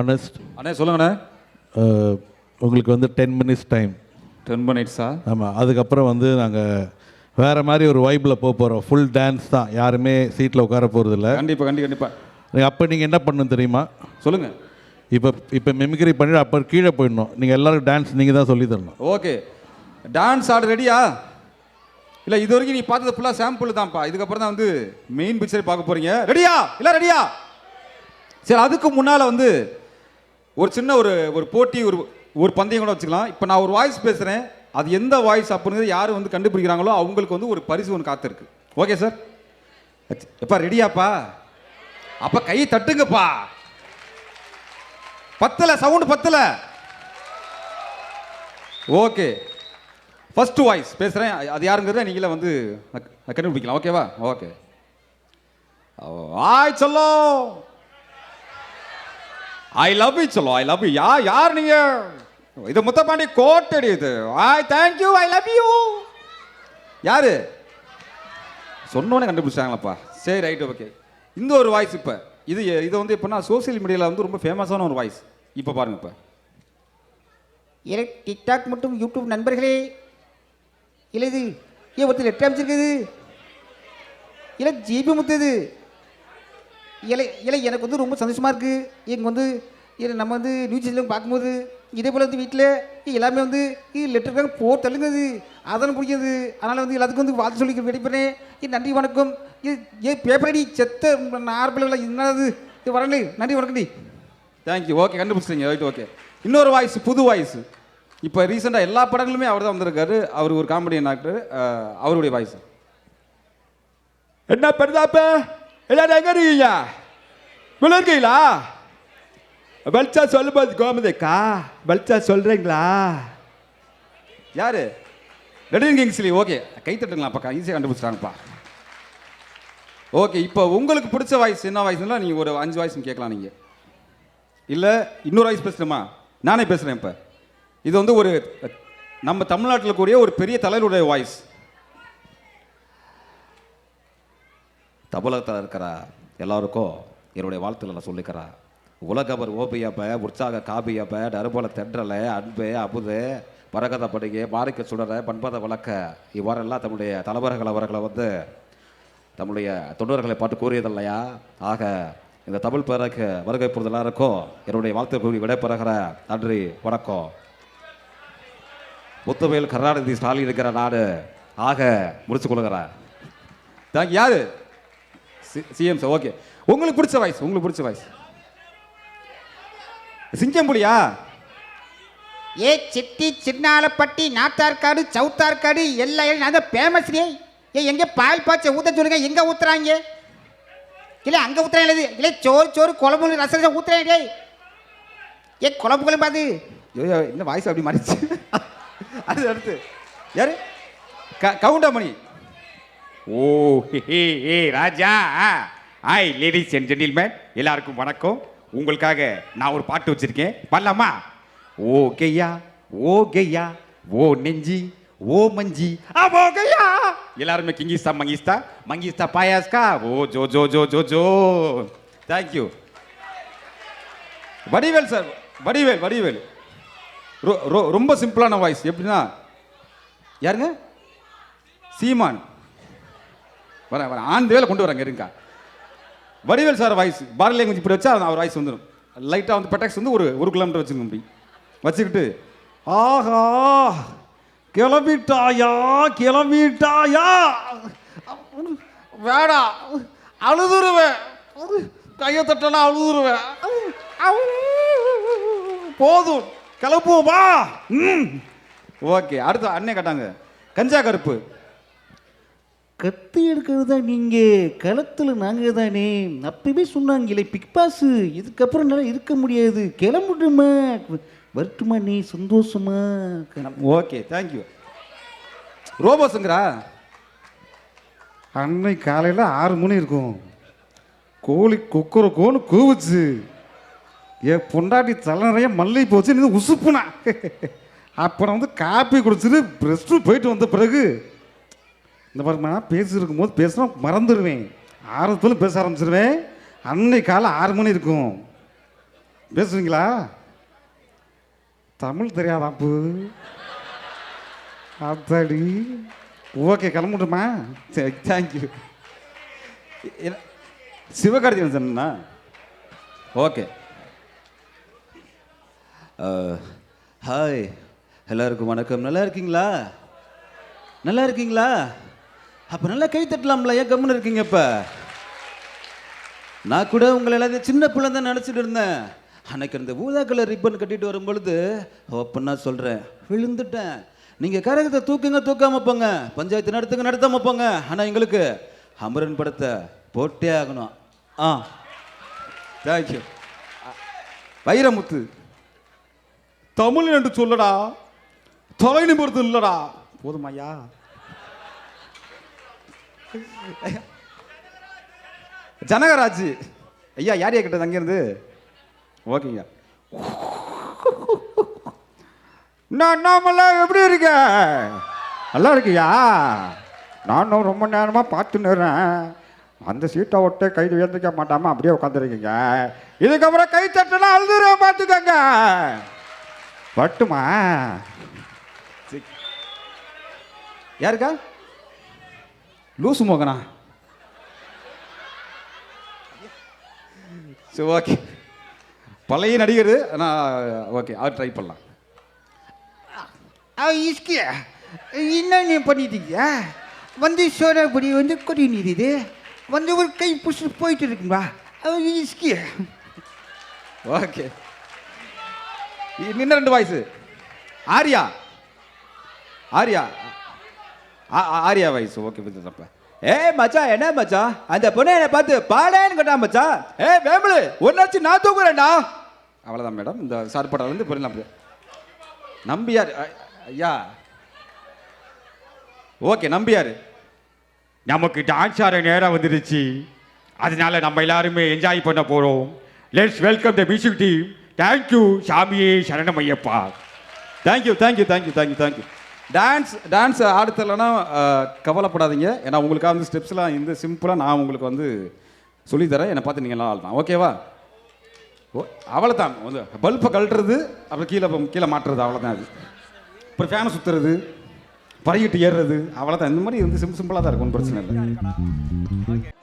Honest அண்ணே சொல்லுங்கண்ணே. உங்களுக்கு வந்து டென் மினிட்ஸ் டைம் டென் மினிட்ஸா ஆமாம் அதுக்கப்புறம் வந்து நாங்கள் வேறு மாதிரி ஒரு வைப்பில் போக போகிறோம் ஃபுல் டான்ஸ் தான். யாருமே சீட்டில் உட்கார போகிறதில்ல கண்டிப்பா கண்டி கண்டிப்பா. அப்போ நீங்கள் என்ன பண்ணணும் தெரியுமா? சொல்லுங்க. இப்போ இப்போ மிமிக்ரி பண்ணிட்டு அப்போ கீழே போயிடணும். நீங்கள் எல்லாருக்கும் டான்ஸ் நீங்கள் தான் சொல்லி தரணும். ஓகே. டான்ஸ் ஆட ரெடியா இல்லை இது வரைக்கும் நீ பார்த்தது ஃபுல்லாக சாம்பிள் தான்ப்பா. இதுக்கப்புறம் தான் வந்து மெயின் பிக்சர் பார்க்க போறீங்க. ரெடியா இல்லை ரெடியா சரி அதுக்கு முன்னால் வந்து ஒரு சின்ன ஒரு ஒரு போட்டி ஒரு ஒரு பந்தயம் கூட வச்சுக்கலாம் இப்போ நான் ஒரு வாய்ஸ் பேசுகிறேன் அது எந்த வாய்ஸ் அப்படிங்கிறது யார் வந்து கண்டுபிடிக்கிறாங்களோ அவங்களுக்கு வந்து ஒரு பரிசு ஒன்று காத்திருக்கு ஓகே சார் எப்பா ரெடியாப்பா அப்போ கையை தட்டுங்கப்பா பத்தல சவுண்டு பத்தல ஓகே ஃபர்ஸ்ட் வாய்ஸ் பேசுகிறேன் அது யாருங்கிறத நீங்களே வந்து கண்டுபிடிக்கலாம் ஓகேவா ஓகே ஆய் சொல்லோ ஐ லவ் யூ சொல்லோ ஐ லவ் யூ யா யார் நீங்க இது முத்தப்பாண்டி கோட்டடி இது ஆய் தேங்க்யூ ஐ லவ் யூ யாரு சொன்னோன்னே கண்டுபிடிச்சாங்களப்பா சரி ரைட் ஓகே இந்த ஒரு வாய்ஸ் இப்போ. இது இது வந்து எப்படின்னா சோஷியல் மீடியாவில் வந்து ரொம்ப ஃபேமஸான ஒரு வாய்ஸ் இப்போ பாருங்க இப்போ. இல்லை டிக்டாக் மற்றும் யூடியூப் நண்பர்களே. இல்லை இது ஏன் ஒருத்தர் லெட்டர் அமைச்சிருக்குது. இல்லை ஜிபி முத்துது. இல்லை இல்லை எனக்கு வந்து ரொம்ப சந்தோஷமாக இருக்குது இங்கே வந்து இல்லை நம்ம வந்து நியூஸ் சேனலும் பார்க்கும்போது இதே போல் வந்து வீட்டில் எல்லாமே வந்து லெட்டருக்காக போ தள்ளுங்குது. அதான பிடிக்குது அதனால் வந்து எல்லாத்துக்கும் வந்து வாழ்த்து சொல்லி வெளிப்படுறேன் இது நன்றி வணக்கம். இது ஏ பேப்பர் அடி செத்த நார்மலில் என்னது? இது வரல நன்றி வணக்கம் டி. தேங்க்யூ ஓகே கண்டுபிடிச்சிங்க ரைட் ஓகே இன்னொரு வாய்ஸ் புது வாய்ஸ் இப்போ ரீசெண்டாக எல்லா படங்களுமே அவர் தான் வந்திருக்காரு. அவர் ஒரு காமெடியன் ஆக்டர் அவருடைய வாய்ஸ் என்ன பெருதாப்ப எல்லாரும் எங்க இருக்கீங்க? இவ்வளோ இருக்கீங்களா வெளிச்சா சொல்லும்போது கோமதிக்கா. வெளிச்சா சொல்றீங்களா? யாரு? ரெடிங் கிங்ஸ்லி ஓகே கை தட்டுங்களா பக்கா. ஈஸியாக கண்டுபிடிச்சிட்டாங்கப்பா. ஓகே இப்போ உங்களுக்கு பிடிச்ச வாய்ஸ் என்ன வாய்ஸ்னா நீங்கள் ஒரு அஞ்சு வாய்ஸ் கேட்கலாம் நீங்கள் இல்லை இன்னொரு வாய்ஸ் பேசணுமா? நானே பேசுகிறேன் இப்போ. இது வந்து ஒரு நம்ம தமிழ்நாட்டில் கூடிய ஒரு பெரிய தலைவருடைய வாய்ஸ் தமிழகத்தில் இருக்கிற எல்லாருக்கும் என்னுடைய வாழ்த்துல நான் சொல்லிக்கிறேன். உலகவர் ஓபியப்ப உற்சாக காபியப்ப நறுபோல தென்றலை அன்பு அபுது பரகத படுகை மாறிக்க சுடர பண்பத வழக்க இவ்வாறெல்லாம் தம்முடைய தலைவர்கள் அவர்களை வந்து தம்முடைய தொண்டர்களை பார்த்து கூறியதில்லையா ஆக இந்த தமிழ் பிறகு வருகை பொறுத்த எல்லாருக்கும் என்னுடைய வாழ்த்து கூறி விடைபெறுகிற நன்றி வணக்கம். முத்துமையில் கருணாநிதி ஸ்டாலின் இருக்கிற நாடு ஆக முடிச்சு கொள்கிறேன். தேங்க் யாரு? சிஎம் சார் ஓகே உங்களுக்கு பிடிச்ச வாய்ஸ் உங்களுக்கு பிடிச்ச வாய்ஸ் சிங்கம்புலியா? ஏ சிட்டி சின்னாலப்பட்டி நாத்தார்காடு சவுத்தார்காடு எல்லா இடம் நான் தான் ஃபேமஸ் ரே ஏ எங்கே பால் பாய்ச்ச ஊற்ற சொல்லுங்க எங்கே ஊற்றுறாங்க இல்லை அங்கே ஊற்றுறாங்க இல்லை இல்லை சோறு சோறு குழம்பு ரசம் ஊற்றுறாங்க டேய். ஏ குழம்பு குழம்பு அது. ஐயோ இந்த வாய்ஸ் அப்படி மாறிச்சு அது அடுத்து. யாரு? க கவுண்டமணி. ஓ ஹே, ஏ ராஜா. ஹாய் லேடிஸ் அண்ட் ஜென்டில்மேன் எல்லாருக்கும் வணக்கம். உங்களுக்காக நான் ஒரு பாட்டு வச்சுருக்கேன். பண்ணலாமா ஓ கையா ஓ கையா ஓ நெஞ்சி ஓ மஞ்சி. ஆ ஓ கையா. எல்லாருமே கிங்கிஸ்தா மங்கிஸ்தா. மங்கிஸ்தா பாயாஸ்கா? ஓ ஜோ ஜோ ஜோ ஜோ Joe. Thank you Vadivel sir Vadivel Vadivel. ரொ- ரொ- ரொம்ப சிம்பிளான வாய்ஸ் எப்படின்னா யாருங்க? சீமான். வர வரேன் ஆண்டு வேலை கொண்டு வராங்க இருங்க. Vadivel sir voice Bharathi language இப்படி வச்சா அவர் வாய்ஸ் வந்துடும் லைட்டாக வந்து பெட்டாக்ஸ் வந்து ஒரு ஒரு கிலோமீட்டர் வச்சுக்கோங்க அப்படி. வச்சுக்கிட்டு ஆஹா கிளம்பிட்டாயா கிளம்பிட்டாயா? வேடா அழுதுருவேன். கையை தட்டலாம் அழுதுருவேன். போதும் கிளப்புவோமா ம். ஓகே அடுத்து அண்ணே கேட்டாங்க கஞ்சா கருப்பு கத்தி எடுக்கிறது தான் நீங்கள் களத்தில் நாங்கள் தானே அப்பவே சொன்னாங்களே பிக் பாஸு இதுக்கப்புறம் என்னால் இருக்க முடியாது. கிளம்புட்டுமா வரட்டுமா நீ? சந்தோஷமா? ஓகே தேங்க்யூ ரோபோஸுங்கிறா அன்னைக்கு காலையில் ஆறு மணி இருக்கும். கோழி கொக்குறக்கோன்னு கூவுச்சு. என் பொண்டாட்டி தலை நிறைய மல்லிகை போச்சு நீ உசுப்புனா. அப்புறம் வந்து காப்பி குடிச்சிட்டு ரெஸ்ட் போயிட்டு வந்த பிறகு இந்த மாதிரி நான் பேசியிருக்கும் போது பேசினா மறந்துடுவேன். ஆரம்பத்தில் பேச ஆரம்பிச்சிருவேன். அன்னை காலை ஆறு மணி இருக்கும். பேசுவீங்களா தமிழ் தெரியாதாப்பு அத்தாடி. ஓகே கிளம்பட்டுமா? சரி தேங்க்யூ சிவகார்த்திகன் சொன்னா ஓகே. ஹாய் எல்லாருக்கும் வணக்கம். நல்லா இருக்கீங்களா? நல்லா இருக்கீங்களா? அப்போ நல்லா கை தட்டலாம்ல ஏன் கம்முன்னு இருக்கீங்க இப்போ? நான் கூட உங்களை எல்லாத்தையும் சின்ன பிள்ளை தான் நினச்சிட்டு இருந்தேன். அன்னைக்கு அந்த ஊதா கலர் ரிப்பன் கட்டிட்டு வரும் பொழுது சொல்கிறேன் விழுந்துட்டேன். நீங்கள் கரகத்தை தூக்குங்க தூக்காம போங்க. பஞ்சாயத்து நடத்துங்க நடத்தாம போங்க. ஆனால் எங்களுக்கு அமரன் படத்தை போட்டே ஆகணும். ஆ. தேங்க்யூ வைரமுத்து தமிழ் என்று சொல்லடா தொலை நிமிர்ந்து இல்லடா போதுமாய்யா ஜனகராஜ். ஐயா யார் கிட்ட தங்கியிருந்து? ஓகேங்க நான் நாமெல்லாம் எப்படி இருக்க நல்லா இருக்கியா? நானும் ரொம்ப நேரமாக பார்த்துன்னுறேன் அந்த சீட்டை விட்டு கை உயர்ந்துக்க மாட்டாமல் அப்படியே உட்காந்துருக்கீங்க இதுக்கப்புறம் கை தட்டெல்லாம் அழுதுற பார்த்துக்கோங்க. வட்டுமா யாருக்கா? லூசு மோகனா? சரி ஓகே பழைய நடிகர் நான் ஓகே அவர் ட்ரை பண்ணலாம். இஸ்கிய என்ன நீ பண்ணிட்டீங்க? வந்து சோடாபுடி வந்து கொடி நீரிது வந்து ஒரு கை புஷ் போயிட்டு இருக்குங்களா அவ இஸ்கிய ஓகே இன்னும் ரெண்டு voice Arya? Arya? Arya voice okay தப்ப. ஏ மச்சா என்ன மச்சா? அந்த பொண்ணை என்னை பார்த்து பாடேன்னு கேட்டா மச்சா? ஏ வேம்பளு ஒன்னாச்சு நான் தூக்குறேன்டா அவ்வளோதான் மேடம். இந்த சார்பட்டாலேருந்து புரியலாம் நம்பியார் ஐயா. ஓகே நம்பியார். நமக்கு டான்ஸ் ஆட நேரம் வந்துடுச்சு. அதனால நம்ம எல்லாருமே என்ஜாய் பண்ண போகிறோம் let's welcome the music team thank you சாமியே சரணம் Ayyappa. Thank you thank you thank you thank you thank you dance dance ஆட கவலைப்படாதீங்க. ஏன்னா உங்களுக்காக வந்து ஸ்டெப்ஸ்லாம் இந்த சிம்பிளாக நான் உங்களுக்கு வந்து சொல்லித்தரேன். என்னை பார்த்து நீங்கள் ஆள் தான் ஓகேவா ஓ அவ்வளோதான் வந்து பல்பை கழட்டுறது அப்புறம் கீழே கீழே மாட்டுறது அவ்வளோதான் அது. அப்புறம் ஃபேனை சுற்றுறது பறையிட்டு ஏறுறது அவ்வளோதான் இந்த மாதிரி வந்து சிம்பிள் சிம்பிளாக தான் இருக்கும் ஒன்றும் பிரச்சனை இல்லை.